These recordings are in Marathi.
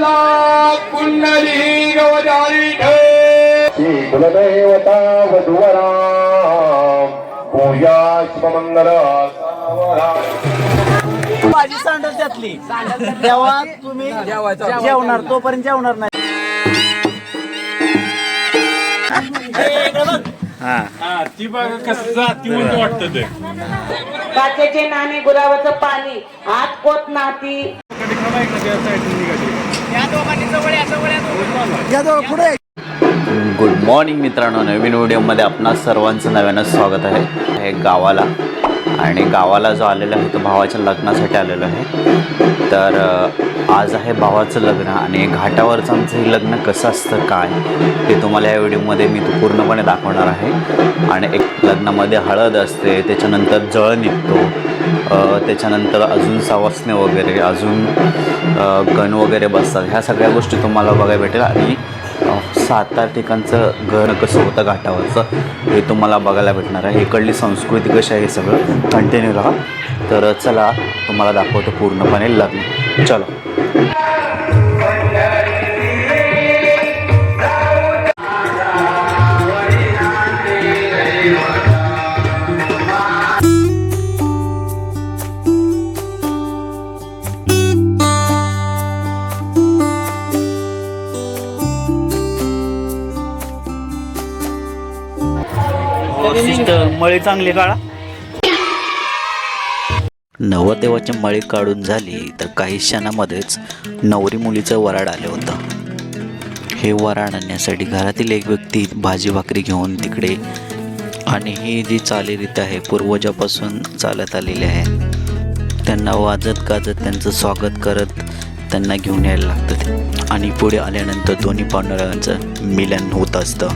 लाख पुंडली गवजारी कुलदेवता वधुवरा पूजा शुभमंगल माझी सांडल त्यातली. तेव्हा तुम्ही जेवणार तोपर्यंत जेवणार नाही. हे. ती बघा कसं जाती वाटतं ते. काचेचे नाणे गुलाबाचं पाणी हात कोत नाती. याजवळ पुढे. गुड मॉर्निंग मित्रांनो नवीन व्हिडिओमध्ये आपणा सर्वांचं नव्यानं स्वागत आहे. हे गावाला. आणि गावाला जो आलेला आहे तो भावाच्या लग्नासाठी आलेलो आहे. तर आज आहे भावाचं लग्न आणि घाटावरचं आमचं हे लग्न कसं असतं काय ते तुम्हाला या व्हिडिओमध्ये मी तो पूर्णपणे दाखवणार आहे. आणि एक लग्नामध्ये हळद असते त्याच्यानंतर जळ निघतो त्याच्यानंतर अजून सवासणे वगैरे अजून गण वगैरे बसतात. ह्या सगळ्या गोष्टी तुम्हाला बघायला भेटेल. आणि सात आठ ठिकाणचं घर कसं होतं घाटावरचं हे तुम्हाला बघायला भेटणार आहे. इकडली संस्कृती कशी आहे हे सगळं कंटिन्यू राहा. तर चला तुम्हाला दाखवतो पूर्णपणे लग्न. चलो. मळी चांगली काढा. नवदेवाची मळी काढून झाली तर काही क्षणामध्येच नवरी मुलीचं वराड आलं होतं. हे वराड आणण्यासाठी घरातील एक व्यक्ती भाजी भाकरी घेऊन तिकडे आणि ही जी चालीरीत आहे पूर्वजापासून चालत आलेली आहे त्यांना वाजत गाजत त्यांचं स्वागत करत त्यांना घेऊन यायला लागतं आणि पुढे आल्यानंतर दोन्ही पांडुरंगांचं मिलन होत असतं.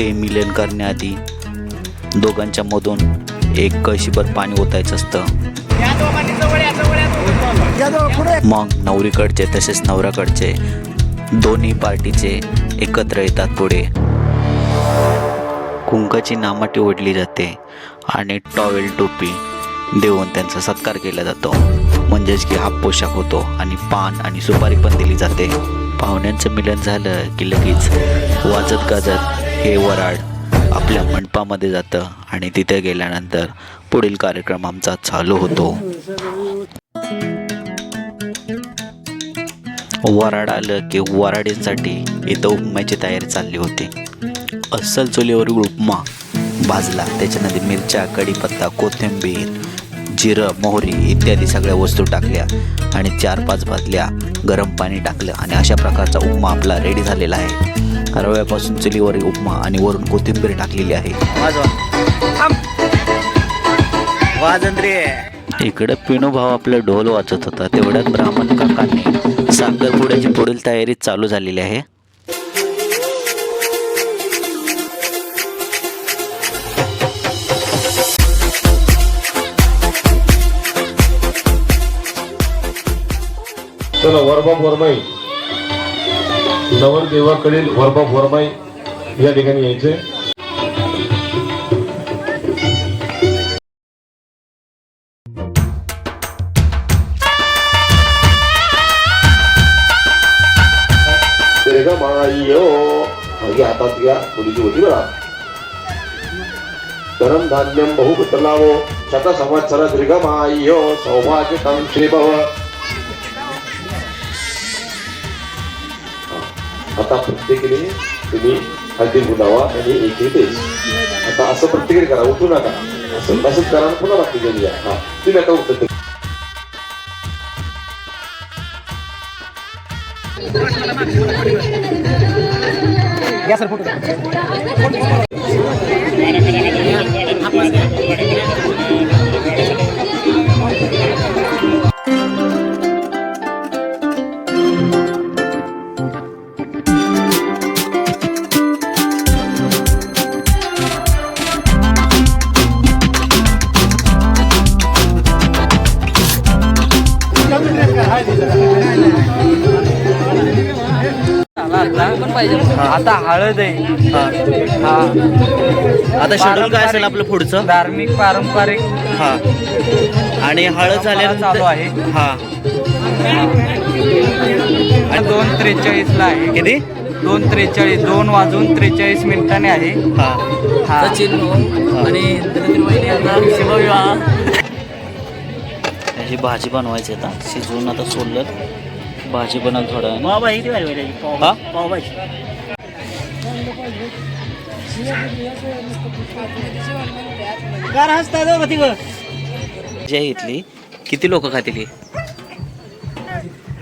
ते मिलन करण्याआधी दोघांच्या मधून एक कळशीभर पाणी ओतायचं असतं. मग नवरीकडचे तसेच नवऱ्याकडचे दोन्ही पार्टीचे एकत्र येतात पुढे. कुंकाची नामाटी ओढली जाते आणि टॉवेल टोपी देऊन त्यांचा सत्कार केला जातो. म्हणजेच की हा पोशाख होतो आणि पान आणि सुपारी पण दिली जाते. पाहुण्यांचं मिलन झालं की लगेच वाजत गाजत हे वराड आपल्या मंडपामध्ये जातं आणि तिथे गेल्यानंतर पुढील कार्यक्रम आमचा चालू होतो. वराड आलं की वराडींसाठी इथं उपम्याची तयारी चालली होती. अस्सल चुलीवरील उपमा भाजला. त्याच्यामध्ये मिरच्या कढीपत्ता कोथिंबीर जिरं मोहरी इत्यादी सगळ्या वस्तू टाकल्या आणि चार पाच भाजल्या गरम पाणी टाकलं आणि अशा प्रकारचा उपमा आपला रेडी झालेला आहे. रव्यापासून चुलीवरील उपमा आणि वरून कोथिंबीर टाकलेली आहे. इकडं पिनू भाव आपलं ढोल वाजत होता तेवढ्यात ब्राह्मण काकांनी साखरपुड्याची पुढील तयारी चालू झालेली आहे. चला वरबाब वरमाई नवरदेवाकडील वरबा वरमाई या ठिकाणी यायचे. हातात घ्या मुलीची होती बघा धरम धान्यम बहुपुत्रलावो शत संवत्सर दीर्घमायो सौभाग्यकं श्रीभव आता प्रत्येकीने तुम्ही हळदी गुलावा आणि एक देश. आता असं प्रत्येकीने करा उठू नका. असं तसंच करा पुन्हा बाकी गेली हा तुम्ही आता उठत या सर फोटो आता हळद आहे. हा. आता शेड्यूल काय असेल आपलं पुढचं? धार्मिक पारंपरिक हा. आणि हळद चालू झाल्यानंतर आहे. हा. त्रेचाळीसला आहे. किती? दोन त्रेचाळीस दोन वाजून त्रेचाळीस मिनिटाने आहे. हा. हा. त्याची भाजी बनवायची आता. शिजवून आता सोडलं. भाजी बनव थोडं हा? पावभाजी. गार हसता जाऊ तिघं भाजी आहे इथली. किती लोक खातील ही?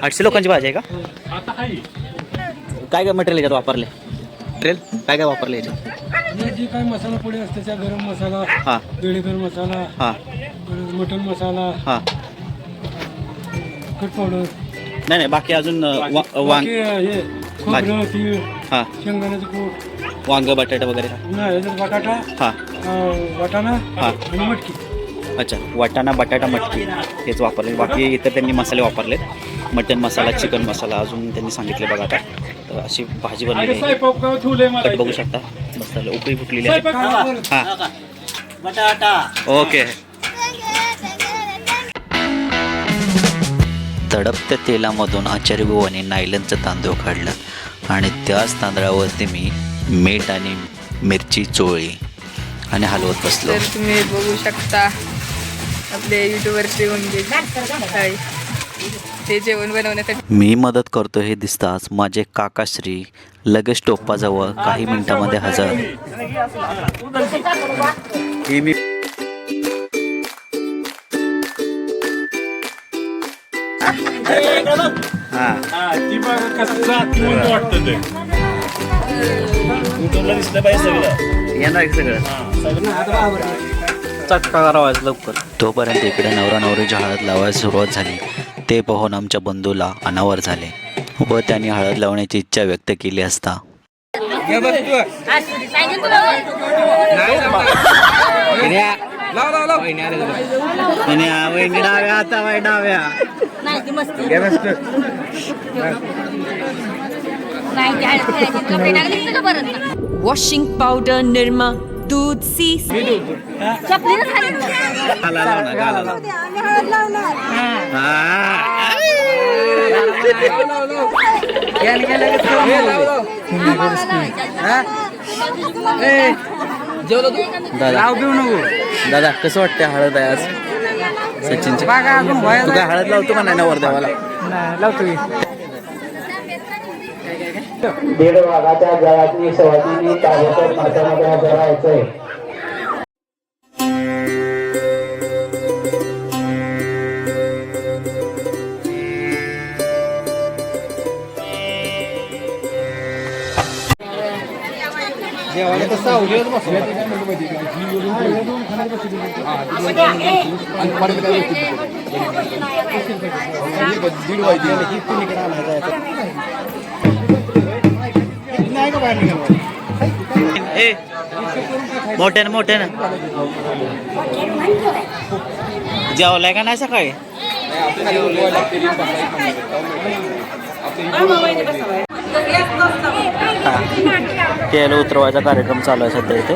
आठशे लोकांची भाजी आहे का? काय काय मटेरियल याच्यात वापरले? मटेरियल काय काय वापरले याच्यात? जे काय मसाला पुढे असते त्या गरम मसाला हां. बेळेकर मसाला हां. मटन मसाला हां. कट पावडर नाही नाही बाकी अजून वांग हे. शेंगदाण्याचं कूट. वांग बटाटा वगैरे. नाही याच्यात बटाटा हां. अं, वाटाणा हा. आणि मटकी. अच्छा वाटाणा बटाटा मटकी. हेच वापरले. बाकी इतर त्यांनी मसाले वापरले मटन मसाला चिकन मसाला अजून त्यांनी सांगितले बघा आता. तर अशी भाजी बनवली आहे. कट बघू शकता. मस्त आलं. उकळी फुटलेली आहे. हां. बटाटा. ओके. तडपत्या तेलामधून आचार्य बुवाने नायलनचं तांदूळ काढलं. आणि त्याच तांदळावरती मी मीठ आणि मिरची चोळली आणि हलवत बसलो तर तुम्ही बघू शकता आपल्या युट्यूबवरचे म्हणजे काय ते जेवण बनवण्यासाठी मी मदत करतो हे दिसताच माझे काकाश्री लगेच टोपाजवळ काही मिनिटामध्ये हजर हे मी हां. ती बघा कसं जातीवंत वाटतं ते. येणार आहे सगळं. चटका करावा लवकर. तोपर्यंत इकडे नवरा नवरीची हळद लावायला सुरुवात झाली ते पाहून आमच्या बंधूला अनावर झाले व त्यांनी हळद लावण्याची इच्छा व्यक्त केली असता. डाव्या आता डाव्या वॉशिंग पावडर निरमा दूध सी दादा दादा कसं वाटतंय हळद आहे आज? सचिनची. तू काय हळद लावतो का नाही नवर देवाला दीड वाघाच्या जळातली सवाजीनी ताबडतोब माथ्यामध्ये जळायचंय ए मोठ्यानं मोठ्यानं. जेवलाय का नाही सकाळी? हा. उतरवायचा कार्यक्रम चालू आहे सध्या इथे.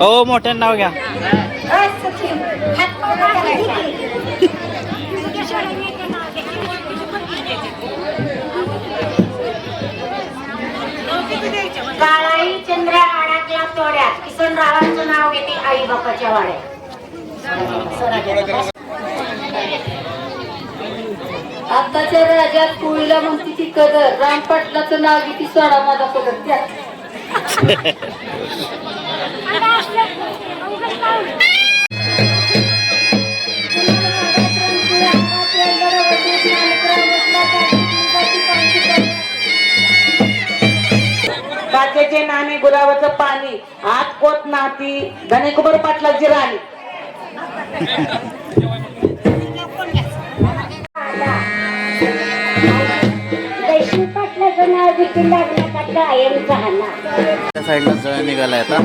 हो मोठ्यानं नाव घ्या. काळाई चंद्र अडकला तोड्यात. किसन रावांचं नाव घेते आई बापाच्या वाड्यात. आताच्या राज्यात कुळीला म्हणते ती कदर. राम पाटलाचं नाव किती सोडा माझा पदर. त्या काचेचे नाणे गुलाबाचं पाणी. आत कोत नाती. धनेकुबर पाटलाची राणी. त्या साईडला जळ निघाला आता.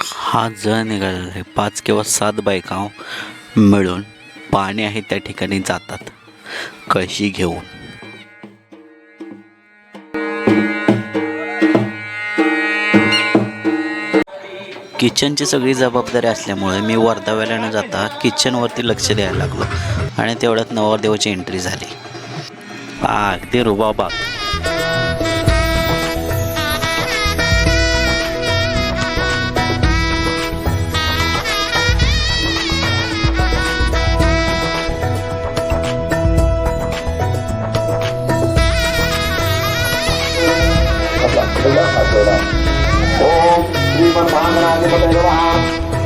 हा जळ निघालेला आहे. पाच किंवा सात बायका मिळून पाणी आहे त्या ठिकाणी जातात. कळशी घेऊन. किचनची सगळी जबाबदारी असल्यामुळे मी वर्धाव्याला न जाता किचनवरती लक्ष द्यायला लागलो आणि तेवढ्यात नवरदेवाची एंट्री झाली. अगदी रुबाबाग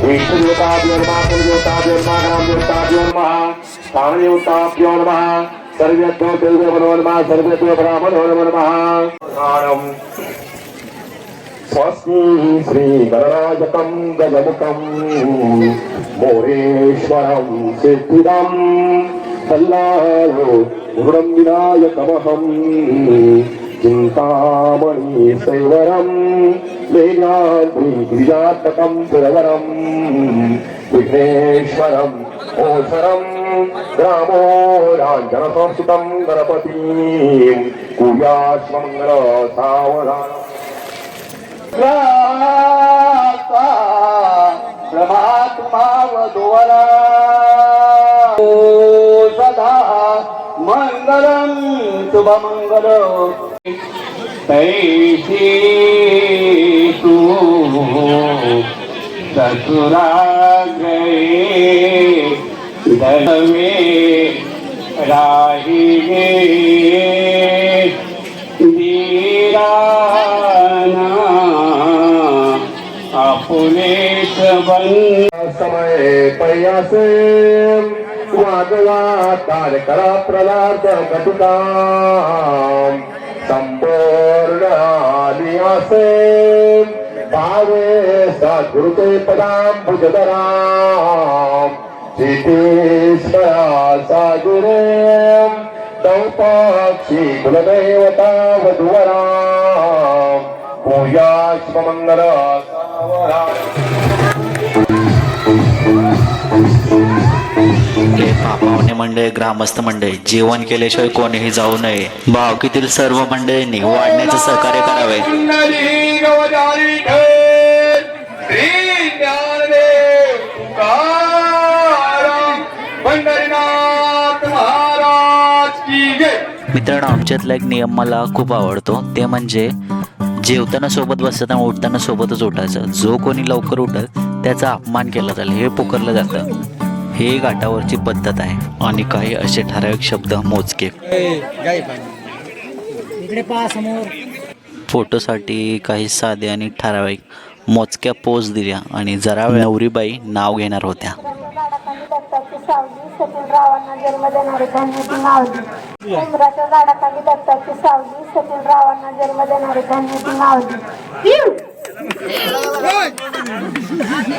విష్ణుదేవతాభ్యో నమ కులదేవతాభ్యో నమ గ్రామదేవతాభ్యో నమ స్థానదేవతాభ్యో నమ సర్వేభ్యో దేవదేవనో నమ సర్వేభ్యో బ్రాహ్మణో నమ నమ స్వస్తి శ్రీ గణరాజకం గజముఖం మోరేశ్వరం సిద్ధిదం సల్లాలో గురుడం వినాయకమహం चिन्तामणि सैवरं वेदाद्रिगिरिजातकं सुरवरं विघ्नेश्वरम् ओसरं रामो राञ्जनसंस्कृतं गणपतिं सावधान परमात्मा वधुवरा। सदा मंगलम शुभमंगल तैसी तू ससुरा गए धन में राही अपुलेश बन। समय पैयासे మాధవా తారకరా ప్రలాద కటుకా సంపూర్ణానివాసే భావే సద్గురుతే పదాం భుజదరా క్షితీశ్వరా సాగురే దౌపాక్షి కులదేవతా వధువరా. పూజాశ్వమంగళ पापावणे मंडळी ग्रामस्थ मंडळी जेवण केल्याशिवाय कोणीही जाऊ नये. भावकीतील सर्व मंडळींनी वाढण्याचे सहकार्य करावे. मित्रांनो आमच्यातला एक नियम मला खूप आवडतो. ते म्हणजे जेवताना सोबत बसताना उठताना सोबतच उठायचं. जो कोणी लवकर उठल त्याचा अपमान केला जाईल. हे पुकारलं जातं. हे घाटावरची पद्धत आहे. आणि काही असे ठराविक शब्द मोजके. इकडे पहा समोर. फोटोसाठी काही साधे आणि ठराविक मोजक्या पोज दिल्या आणि जरा वेळ नवरीबाई नाव घेणार होत्या.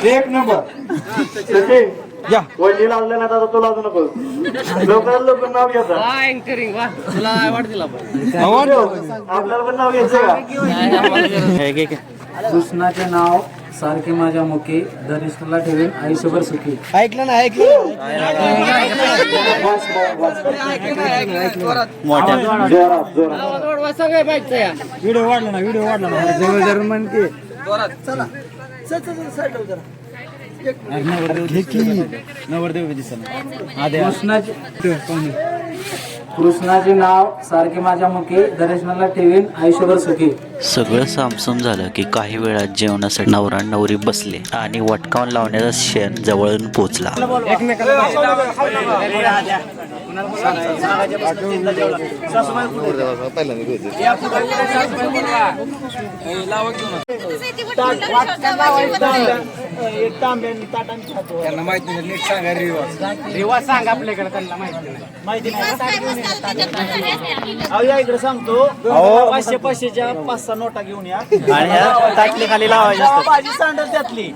एक नंबर. सचिन. या. वडली लावलं ना आता तू लावू नको. लवकरात लवकर नाव घ्यायचं आपल्याला पण नाव घ्यायचं का? कृष्णाचे नाव सारखे माझ्या मुखी धनिष्ठला ठेवीन आयुष्यभर सुखी. ऐकलं ना ऐकलं जोरात व्हिडिओ वाढला ना व्हिडिओ वाढला ना. जवळ जवळ म्हण की. नवरदेव कृष्णाचे नाव सारखे माझ्या मुखी दर्शनाला ठेवीन आयुष्यभर सुखी. सगळं सामसूम झालं की काही वेळात जेवणासाठी नवरा नवरी बसले आणि वटकावून लावण्याचा क्षण जवळून पोचला. त्यांना माहिती नाही नीट सांगा रिवाज रिवाज सांग आपल्याकडे त्यांना माहिती नाही माहिती नाही अहो या इकडे सांगतो पाचशे पाचशेच्या पाच सहा नोटा घेऊन या आणि ताटली खाली लावायची भाजी सांडल त्यातली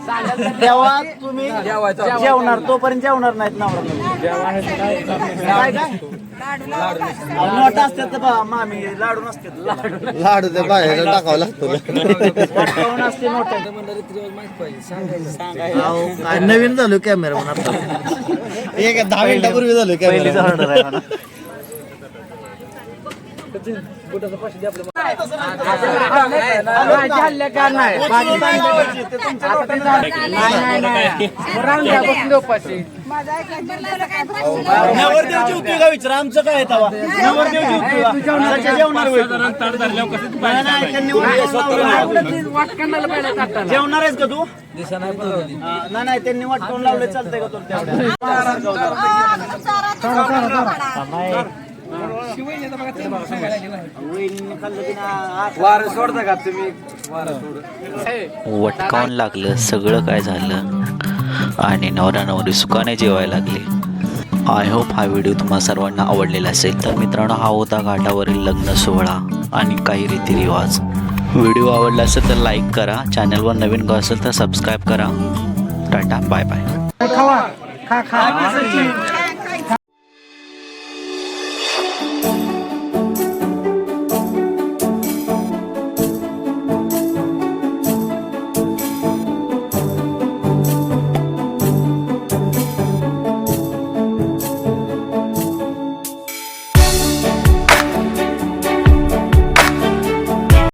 तेव्हा तुम्ही जेवणार तोपर्यंत जेवणार नाहीत नवरा काय नोटा असतात तर बा, मामी लाडू नसतात. लाडू लाडू ते बाहेर टाकावं लागतो. वाटकावून असते नोटा अहो, काय नवीन झालो कॅमेरा म्हणून एक दहा मिनिटापूर्वी झालं पहिलीच ऑर्डर आहे म्हणा. झालं का नाही भाजी लावायची, ते तुमच्या डोक्यात नाही, नाही, नाही. राहून द्या, बसून देऊ पाचशे. नवरदेव जेवतोय का विचार आमचं काय आहे तवा नवरदेव जेवतोय का? सध्या जेवणार होय तू? नाही, नाही, त्यांनी वाटून लावलं. जेवणार आहेस का तू हा, नाही नाही त्यांनी वाटून लावलं चालतंय का तुला तेवढ्या वटकावून लागलं सगळं काय झालं? आणि नवरा नवरी सुखाने जेवायला लागले. आय होप हा व्हिडिओ तुम्हा सर्वांना आवडलेला असेल. तर मित्रांनो हा होता घाटावरील लग्न सोहळा आणि काही रीतिरिवाज. व्हिडिओ आवडला असेल तर लाईक करा. चॅनलवर नवीन का असेल तर सबस्क्राईब करा. टाटा बाय बाय खा खा.